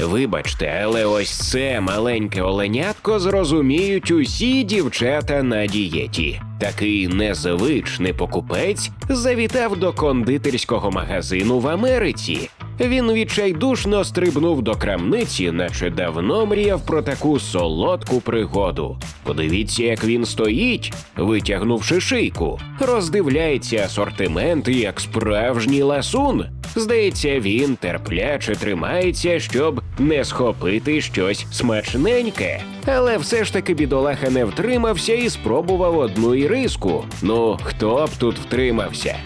Вибачте, але ось це маленьке оленятко зрозуміють усі дівчата на дієті. Такий незвичний покупець завітав до кондитерського магазину в Америці. Він відчайдушно стрибнув до крамниці, наче давно мріяв про таку солодку пригоду. Подивіться, як він стоїть, витягнувши шийку, роздивляється асортимент як справжній ласун. Здається, він терпляче тримається, щоб не схопити щось смачненьке. Але все ж таки бідолаха не втримався і спробував одну іриску. Ну, хто б тут втримався?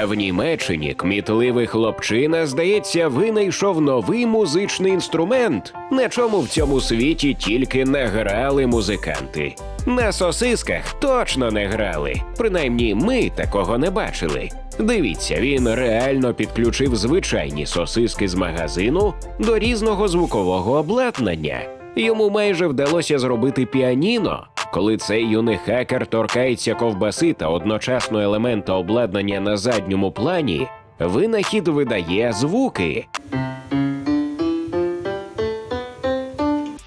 А в Німеччині кмітливий хлопчина, здається, винайшов новий музичний інструмент, на чому в цьому світі тільки не грали музиканти. На сосисках точно не грали. Принаймні, ми такого не бачили. Дивіться, він реально підключив звичайні сосиски з магазину до різного звукового обладнання. Йому майже вдалося зробити піаніно. Коли цей юний хакер торкається ковбаси та одночасно елемента обладнання на задньому плані, винахід видає звуки.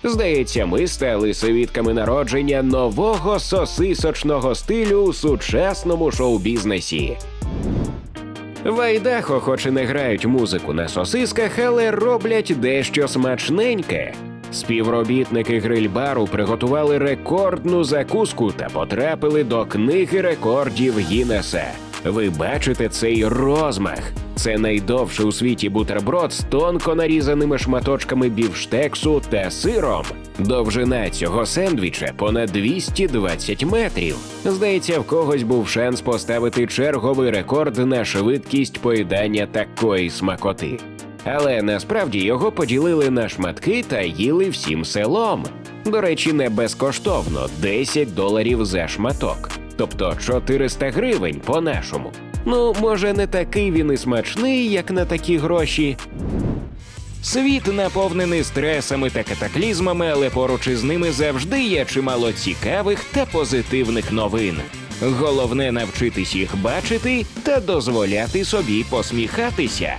Здається, ми стали свідками народження нового сосисочного стилю у сучасному шоу-бізнесі. В Айдахо хоч і не грають музику на сосисках, але роблять дещо смачненьке. Співробітники грильбару приготували рекордну закуску та потрапили до книги рекордів Гіннеса. Ви бачите цей розмах. Це найдовший у світі бутерброд з тонко нарізаними шматочками бівштексу та сиром. Довжина цього сендвіча понад 220 метрів. Здається, в когось був шанс поставити черговий рекорд на швидкість поїдання такої смакоти. Але насправді його поділили на шматки та їли всім селом. До речі, не безкоштовно 10 доларів за шматок, тобто 400 гривень по-нашому. Ну, може, не такий він і смачний, як на такі гроші. Світ наповнений стресами та катаклізмами, але поруч із ними завжди є чимало цікавих та позитивних новин. Головне навчитись їх бачити та дозволяти собі посміхатися.